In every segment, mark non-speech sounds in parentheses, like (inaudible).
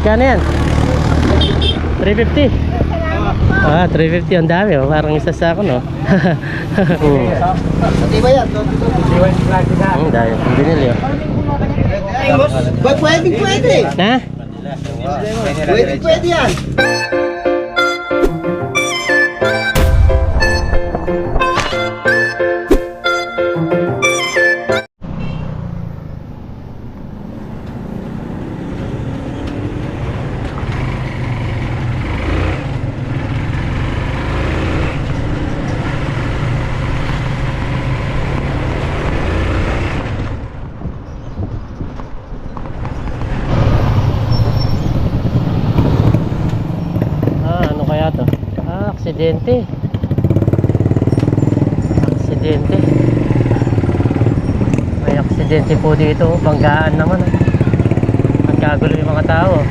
Magkano yan? 350? Ah, 350 ang dami oh. Parang isa sa ako no. (laughs) Hmm. Di ba yan? Ang dami. Ang binili oh. Pwede, pwede. Na? Pwede, pwede yan. Aksidente. Aksidente. May aksidente po dito. Banggaan naman. ah. Nagkagulo yung mga tao.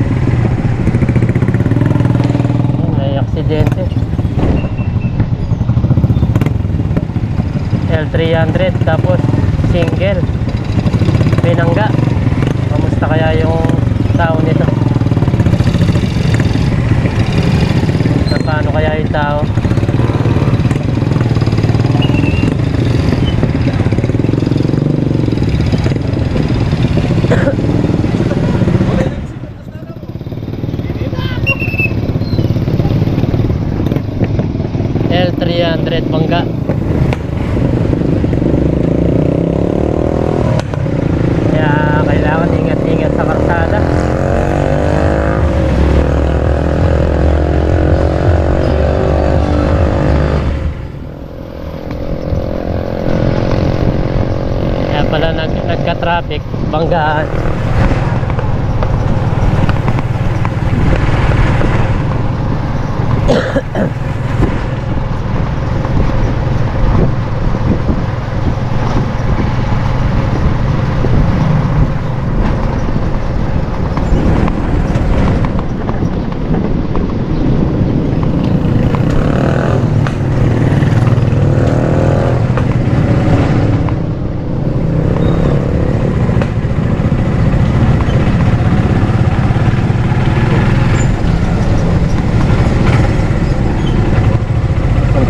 May aksidente. L300 tapos single. Pinangga. Kamusta kaya yung tao nito? na paano kaya yung tao? L300 bangga kaya kailangan ingat-ingat sa karsada Kaya pala nag, nagka-traffic, banggaan.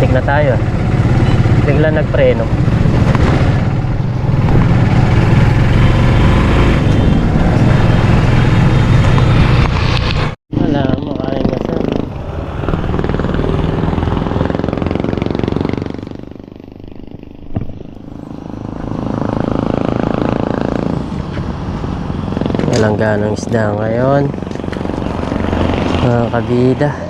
Muntik na tayo. Bigla nagpreno. Walang ganong isda ngayon. Mga kabida.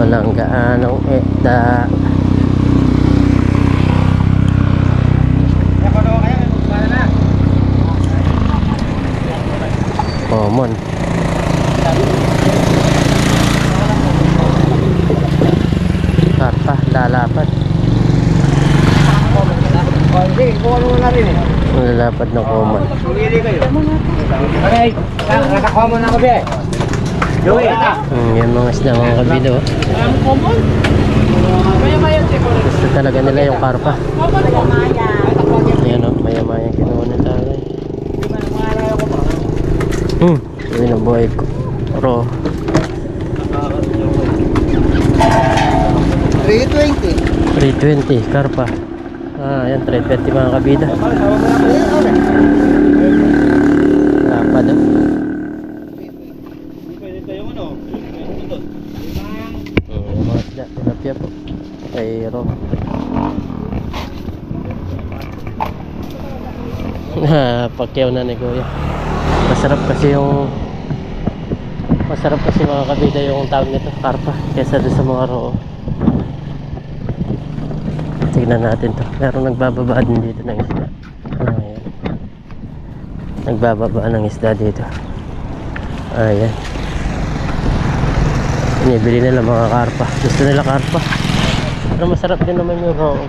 Walang gaanong isda. Common. Karpa, lalapat. Eh. Lalapat ng common. Kayo. Okay, nakakuha mo na ako, be. Ata. Hmm, yan mga isda mga kabilo. Gusto talaga nila yung karpa. Ayan o, maya-maya kinuha na tayo. Hmm, yun ang buhay ko. Ro, 320. 320, karpa. Ah, yan, 320 mga kabida. Lapad o. Hmm, yung mga isda, tilapia po. Kay Ro. (laughs) Pakyaw na ni Kuya. Masarap kasi yung Masarap kasi mga kabida yung tawag nito, karpa, kesa doon sa mga roo. Tignan natin to. Meron nagbababa din dito ng isda. Ayan. Nagbababa ng isda dito. Ayan. Binibili nila mga karpa. Gusto nila karpa. Pero masarap din naman yung roo.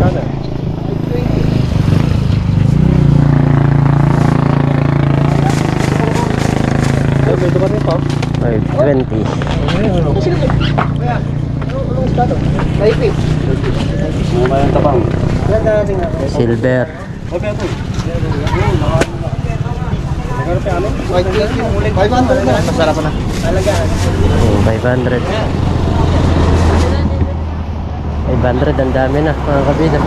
Ano? Ay, may dumating pa. oh. 520. Silver. Masarap na. Yung 500. 500, ang dami na mga kabida.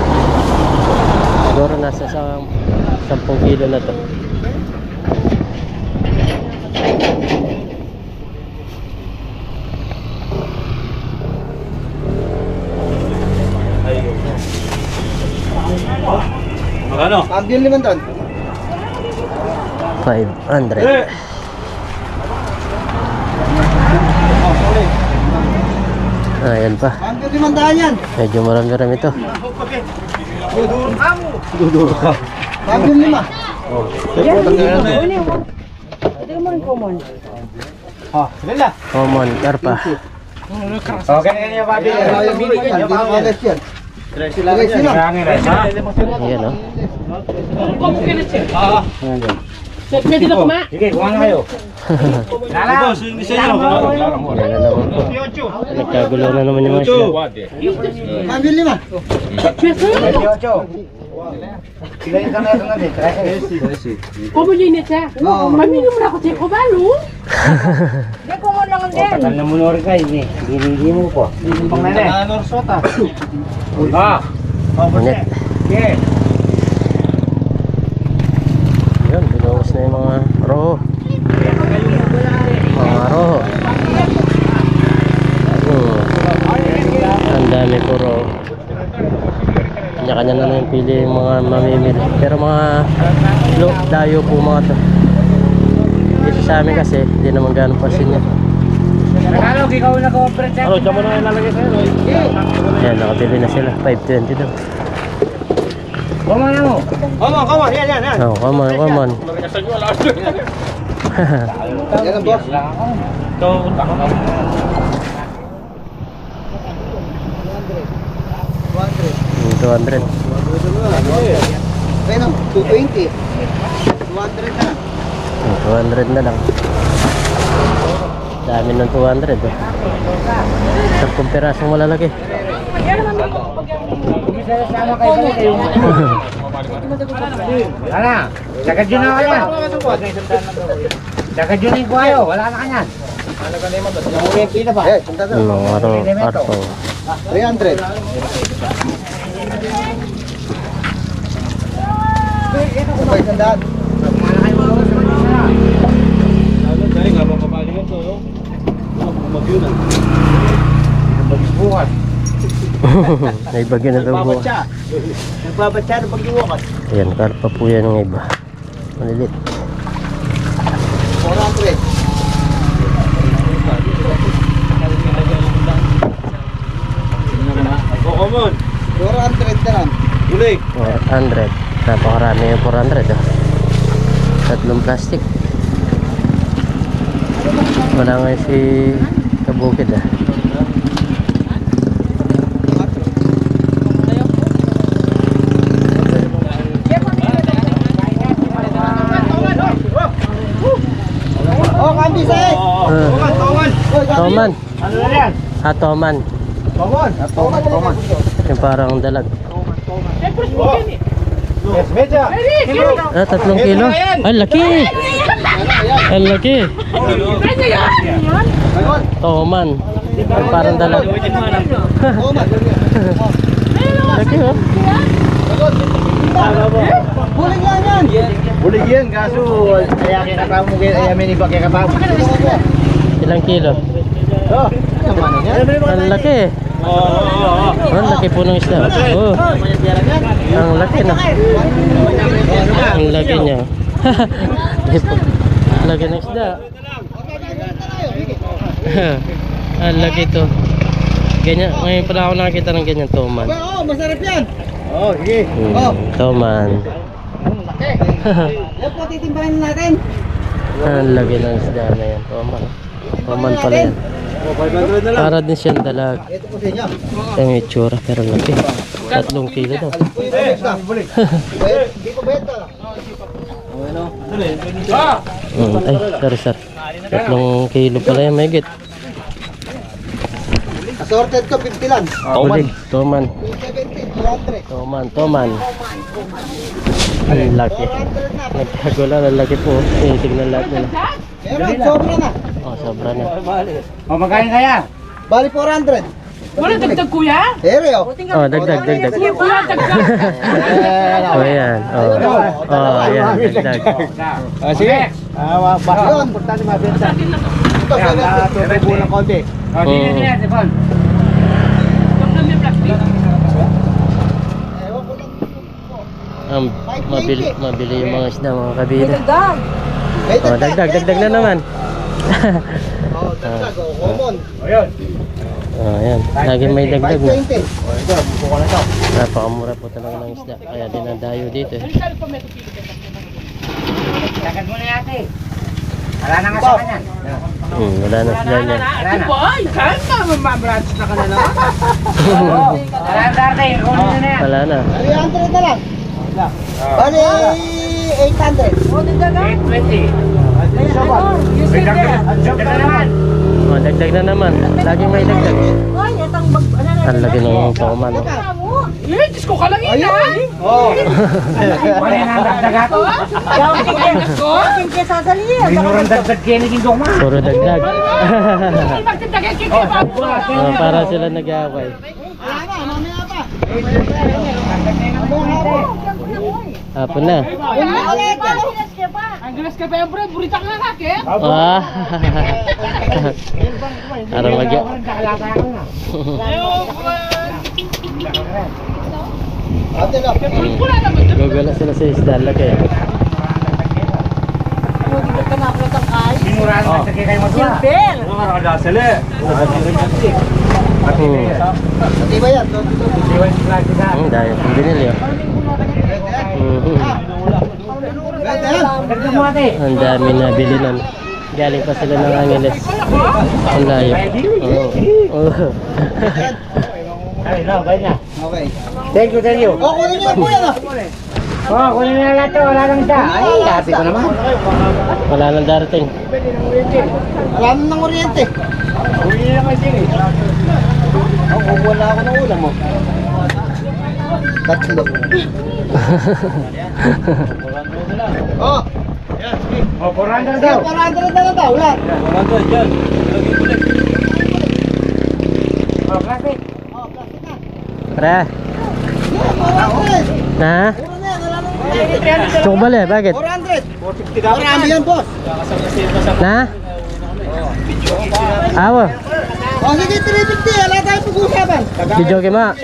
Siguro nasa sa 10 kilo na to. Magkano? Pagyan liman doon. 500. Ayan pa. Medyo marami-rami to. Pagyan lima. Oh, sila. Common, karpa. Okay, kanya yung babi. Hindi na malas yan. Rin, ha? Ayan oh. Pwede na kuma. Sige, kuha na kayo. Lala! Hindi sa inyo. Ayan. Nagkagulo na naman yung mga sila. Pagyan lima. Sila yung kanal na din. Como linis siya. Oo. Mamili mo na ako siya kubalo. Hindi ko mo lang din. Tagal na munor ka, hindi. Hindi mo po. Pang nene. Norsota. Ah. Init. Sige. Yun, binuhos na yung mga roho. Mga roho. Hmm. Ang dami po roho. Kanya-kanya na lang yung pili yung mga mamimili. Pero mga lo, dayo po mga to. Dito sa amin kasi, hindi naman ganun pasin yan. Tagalog, ikaw na ka-operate Ano, dyan mo na yung lalagay sa'yo. Ayan, nakabili na sila. 520 daw. Kuma na mo. Kuma, kuma. Yan, yan, yan. Oh, come on, come on. (laughs) Yan ang boss. Yung 200. Ayun, 220. 200 na. Yung 200 na lang. Dami ng 200 eh. Sampung pirasong malalaki. Sama kayo ba kayo? Wala. Sagad yun na kayo. Sagad yun yung kuhayo. Wala na kanyan. Eh. Ano, aro, arto. 300. Sabay sandaan. Bukas. (laughs) May bagyo na daw bukas. Nagbabatsa na pag-iwakan. Ayan, karpa po yan ng iba. Malilit. 800. 800. Napakarami yung 400. Oh. Ah. Tatlong plastic. Wala nga si Kabukid ah. Oh, ah. Toman. Ano na yan? Atoman. Toman. Atoman. Yung parang dalag. Ah, tatlong kilo. Ay, laki! Ang laki! Toman. Yung parang. Toman. laki oh. Huling lang yan. Bulig yan, kaso kaya kinatao mo kaya ayamin iba kaya katao. Ilang kilo? Oh, Ang laki. Ang laki po ng isda. Oh. Ang laki na. Ang laki niya. (laughs) Ang laki ng isda. (laughs) Ang laki to. Ganyan, ngayon pala ako nakakita ng ganyan toman. Oo, masarap yan. Oh, sige. Hmm, toman. Yan po, titimbahin natin. Ang laki ng isda na yan. Toman. Toman pala yan. 500 na lang. Para din siyang dalag. Ito po yung itsura pero laki. Tatlong kilo daw. Mm, ay, sorry sir. Tatlong kilo pala yan, may git. Assorted ko, 50 lang. Toman. 270, 200. Toman, toman. Ang laki. 400 na. Nagkagulo, ang laki po. Tinitignan lahat nila. Meron, sobra na. Oh, sobra na. O, magkain kaya? Bali 400. Wala dagdag kuya? Ere, oh. (laughs) Oh, dagdag, dagdag. Sige kuya, dagdag. Oh, ayan. Oh, oh ayan, dagdag. Ah, sige. Ah, Yun. importante mabenta. Ito, 70. tutubo ng konti. O, sige, sige, Stefan. Um, mabili, mabili yung mga isda, mga kabila. Dagdag. Oh, dagdag, dagdag na naman. Oh, dagdag, oh, common. O, yun. oh, ayan. Lagi may dagdag na. 520. Ito, buko ko na to. Napakamura po talaga ng isda. Kaya dinadayo dito eh. Sagad mo na yate. Wala na nga sa kanya. Hmm, wala na sila niyan. Wala na. Boy, kaya na ka na lang. (laughs) Wala na darte. Kunin na na yan. Wala na. 300 na lang. Bali 800. O, dagdagan. 820. Ay, ano? You there. Joke na naman. Oh, dagdag na naman. Laging may dagdag. Ay, itang mag... Ano na? Ang laki ng oh. Eh, Diyos ko ka lang yun, ha? Oh. Wala na ang dagdag ako. Yaw, tingin ko. Tingin sa dali. Minurang dagdag kaya naging doma. Puro dagdag. Oh, para sila nag-aaway. Wala na. Hapon na. Ang gilas ka pa bro, burita ka. Ah. Para (laughs) mag Ate lang. Wala naman. Gugala sila sa isda. Laki. Minurang dagdag kaya kayo magwa. Silver. Hmm. Ate ba yan? Doon, doon. Hmm, dahil ang binili oh. Mhm. Pwede yan. Dagdag mo ate. Ang dami na bili nun. Galing pa sila ng Angeles. Ang layo. Oo. Oo. Ay, no, bay na. Okay. Thank you, thank you. Oh, kunin niyo po yan ah. Oh, kunin na lahat. Wala nang isa. Ay, ate ko naman. Wala nang darating. Wala na ng kuryente. Kunin na naman sila. Ako, wala ako ng ulam mo. Tatlo. (laughs) oh, Oh, 400 daw. 400 na lang daw. Lahat. Oh, plastic. Oh, plastic na. Pre. 400. Yan, kuryente. Tsukbal eh. Bakit? 400. Marami yan, boss. Na? Awa. Oh, sige, 350. Wala tayong pag-uusapan. Video game ma.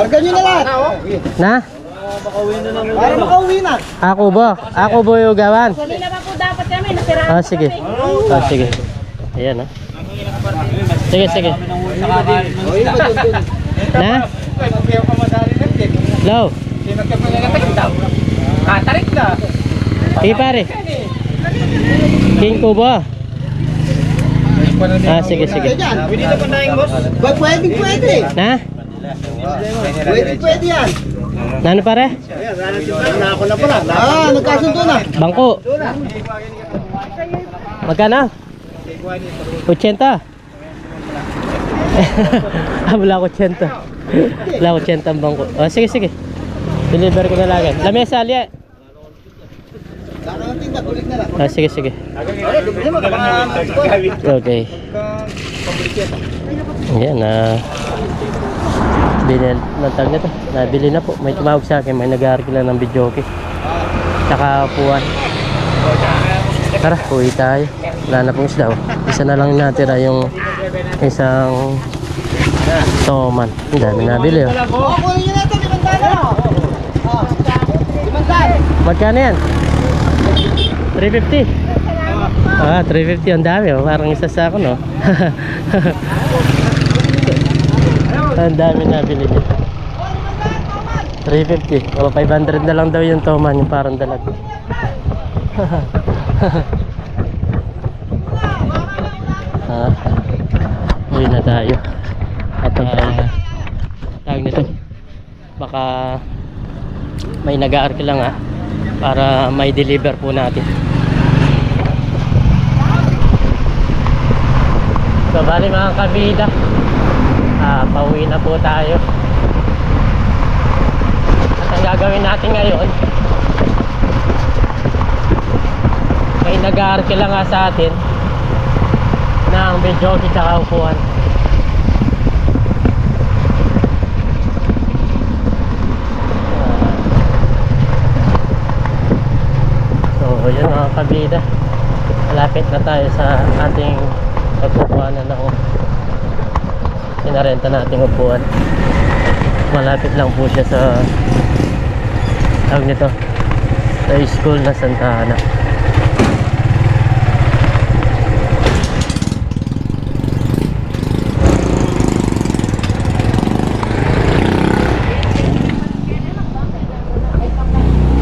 Organ nyo na lahat. Na? Para makauwi na. Ako ba? Ako ba yung gawan? Kanina pa po dapat kami, nasira. Ah, sige. Ah, sige. Ayan ah. Sige, sige. Ba. Na? Low. Katarik na. Sige pare. King Kubo. Ah, sige, sige. Pwede na ba naing boss? Pwede, pwede. Na? Pwede, pwede yan. Nano pare? Na ako na pala. Ah, nagkasundo na. Bangko. Magkano? 80. (laughs) ah, wala ko 80. Wala ko 80 ang bangko. Oh, sige, sige. Deliver ko na lang. Lamesa, liya. Lang. Ah, sige, sige. Okay. Ayan, na binil natag na to. Nabili na po. May tumawag sa akin. May nag-aarkila ng video okay. Tsaka upuan. Tara, uwi tayo. Wala na pong isda. oh. Isa na lang natira yung isang toman. Ang dami nabili. Oh. Oh. Oh. Magkano yan? 350. Ah, 350 ang dami oh. Parang isa sa ako no. (laughs) ang dami nabili niya. 350. O 500 na lang daw yung toman, yung parang dalag. (laughs) ah, uwi na tayo. At uh, tawag nito. Baka may nag-aarki lang ah para may deliver po natin So bali mga kabida, ah, pauwi na po tayo. At ang gagawin natin ngayon, may nag-aarke lang nga sa atin ng medyoki tsaka upuan. So, yun mga kabida. Malapit na tayo sa ating pagkukuhanan ng sinarenta nating upuan. Malapit lang po siya sa tawag nito sa school na Santa Ana.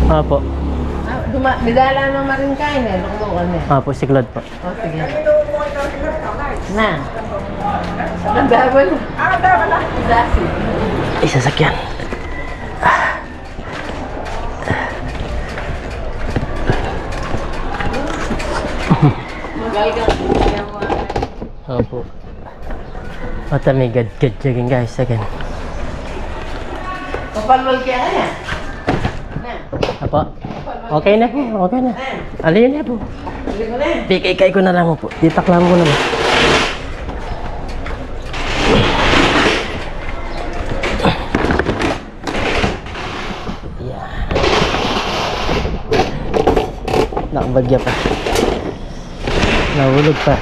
Apo. Ah, Duma, bidala naman rin kain eh. Luklukan eh. Apo, siklad po. O, sige. Na. Ang dabal. Ah, dabal ah. Dasi. Isasakyan. Magalgang. Opo. Matamigad jogging guys again. Kapalwal kaya ka. Na. Apo. Okay na po, okay na. Alin na po. Na. Pikay-kay ko na lang po. Titak lang ko naman. Nakabagya pa. Nahulog pa.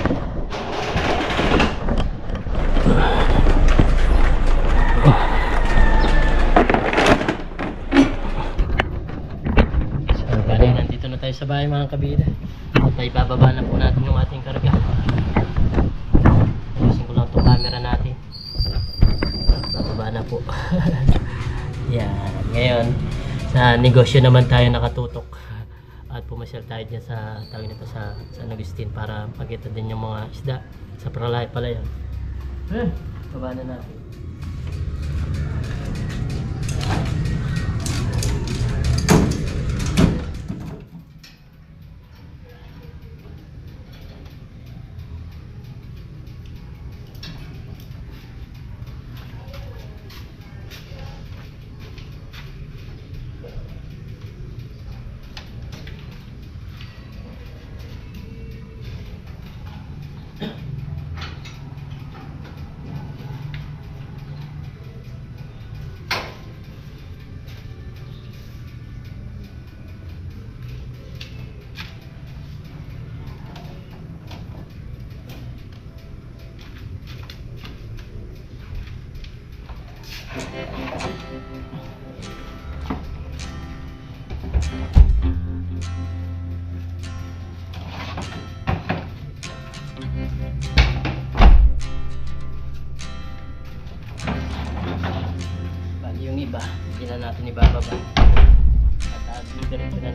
So, bali, nandito na tayo sa bahay mga kabida. At ay bababa na po natin yung ating karga. Ayusin ko lang itong camera natin. Bababa na po. (laughs) Yan. Ngayon, sa negosyo naman tayo nakatutok. At pumasyal tayo dyan sa tawag nito sa San Agustin para pakita din yung mga isda sa Pralay pala yan. Eh, baba na natin. Yung iba, hindi na natin ibababa. At uh, diretso na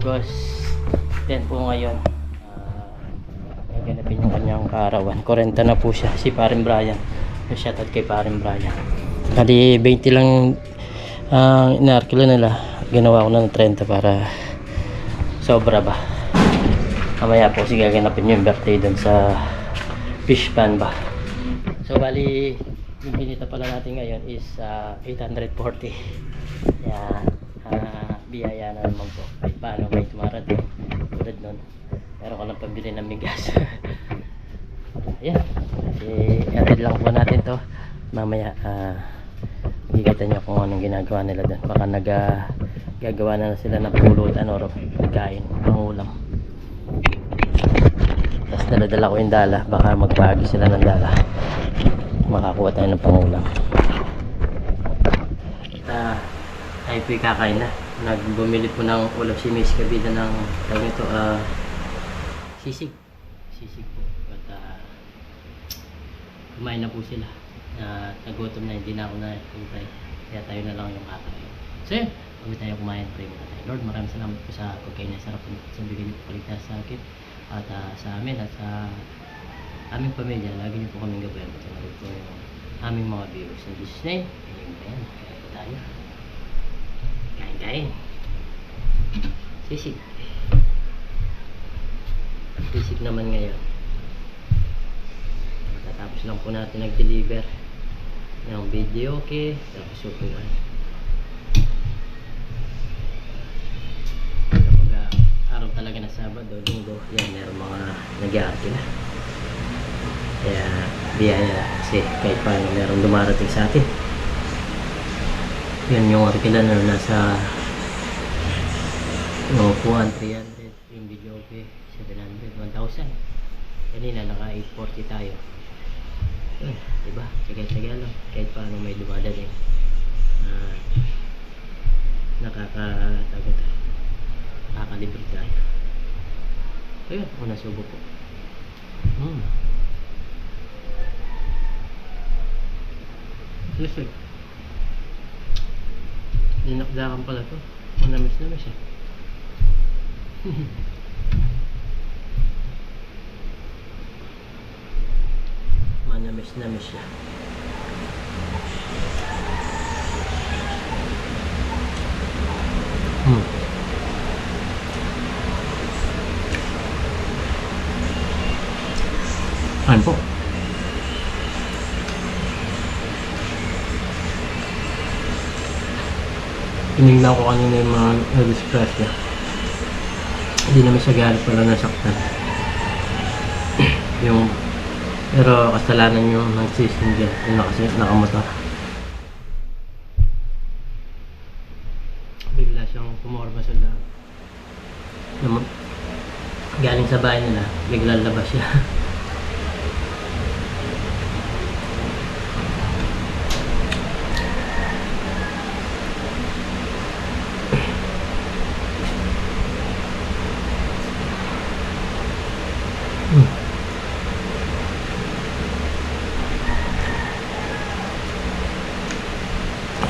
August 10 po ngayon. Uh, naganapin yung kanyang kaarawan. 40 na po siya, si Parin Brian. Shoutout kay Parin Brian. Kali 20 lang ang uh, inarkilo nila. Ginawa ko na ng 30 para sobra ba. Mamaya po si gaganapin yung birthday dun sa fish pan ba. So bali, yung binita pala natin ngayon is ah, 840. Kaya ah, biyaya na naman po. Kahit paano may tumarating. Tulad nun. Meron ko lang pambili ng migas. (laughs) Ayan. Kasi i lang po natin to. Mamaya, ah, Gigita nyo kung anong ginagawa nila doon. Baka nag gagawa na, sila ng pulutan or pagkain, pangulam. Tapos daladala ko yung dala. Baka magpagi sila ng dala. Makakuha tayo ng pangulam. At ah, tayo po'y kakain na. Nagbumili po ng ulam si Miss Kabida ng tawag ito, ah, sisig. Sisig po. At ah, kumain na po sila. Na nagutom na, hindi na ako na hintay. Kaya tayo na lang yung kakain. So yun, bago tayo kumain, pray muna tayo. Lord, maraming salamat po sa pagkain na sarap sa bigay niyo po sa akin at ah, sa amin at sa aming pamilya. Lagi niyo po kaming gabayan at sa po yung aming mga viewers. In Jesus' name, Amen. Kaya tayo. Kain. Sisig. Sisig naman ngayon. Tatapos lang po natin nag-deliver ng video okay tapos upuan kapag ah, araw talaga na Sabado, Linggo yan meron mga nag-aarki na kaya biyaya kasi kahit paano meron dumarating sa atin yan yung arkila na nasa upuan 300 yung video okay 700 1,000 kanina naka 840 tayo eh, diba? Tsaga-tsaga lang. Kahit paano may dumadating. Uh, nakaka... Tagot, nakakalibre tayo. Ayun, una subo po. Hmm. Lusog. Ninakdakan pala to. Manamis-namis eh. (laughs) Manamis-namis siya. Hmm. Ano po? Tinignan ko kanina yung mga niya. Hindi naman siya galit pala nasaktan. (clears throat) yung pero kasalanan yung nagsising dyan. Yung nakasi, nakamotor. Bigla siyang pumorba sa daan. Galing sa bahay nila, bigla labas siya. (laughs)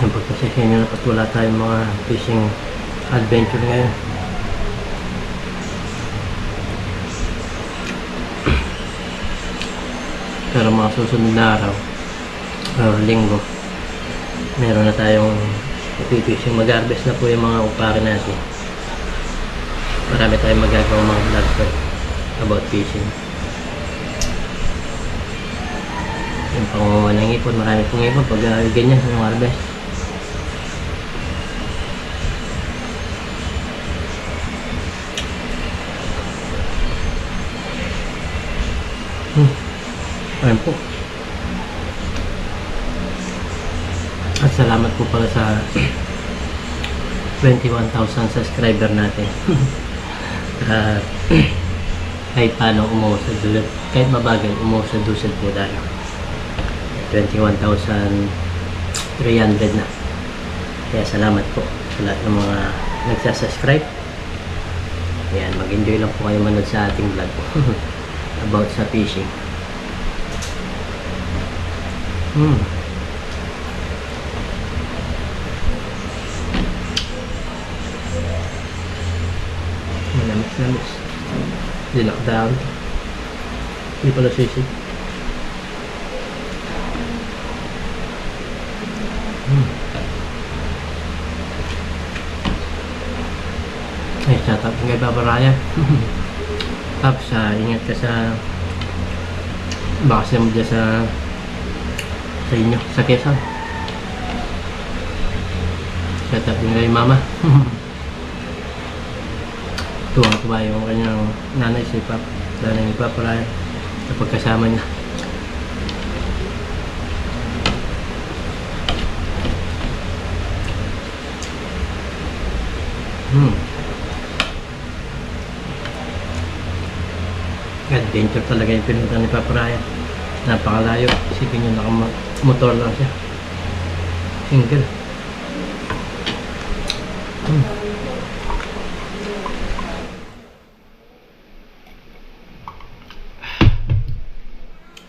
Ang pagpasensya nyo na at wala tayong mga fishing adventure ngayon. Pero mga susunod na araw, or linggo, meron na tayong ipipishing. Mag-harvest na po yung mga upare natin. Marami tayong magagawa mga vlog about fishing. Yung pangunguha ng ipon, marami pong ipon pag uh, ganyan yung harvest. Salamat po pala sa 21,000 subscriber natin. (laughs) At (clears throat) kahit paano umusad dulot, kahit mabagal, umusad dusad po tayo. 21,300 na. Kaya salamat po sa lahat ng mga nagsasubscribe. Ayan, mag-enjoy lang po kayo manood sa ating vlog (laughs) about sa fishing. Hmm. Di lockdown. Hindi pala sisig. Hmm. Eh, shout out kay Papa Raya. (laughs) Tapos, ah, ingat ka sa bakas mo dyan sa sa inyo, sa Quezon. Shout out din kay Mama. (laughs) Tuwang-tuwa yung kanyang nanay si Pap. Nanay ni Papa Ryan sa pagkasama niya. Hmm. Adventure talaga yung pinunta ni Papa Ryan. Napakalayo. Isipin nyo, nakamotor lang siya. Single. Hmm.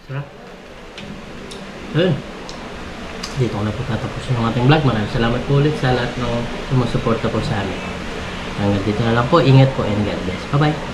Sarap. Ayun. Dito ko na po tatapusin ang ating vlog. Maraming salamat po ulit sa lahat ng sumusuporta po sa amin. Hanggang dito na lang po. Ingat po and God bless. Bye-bye.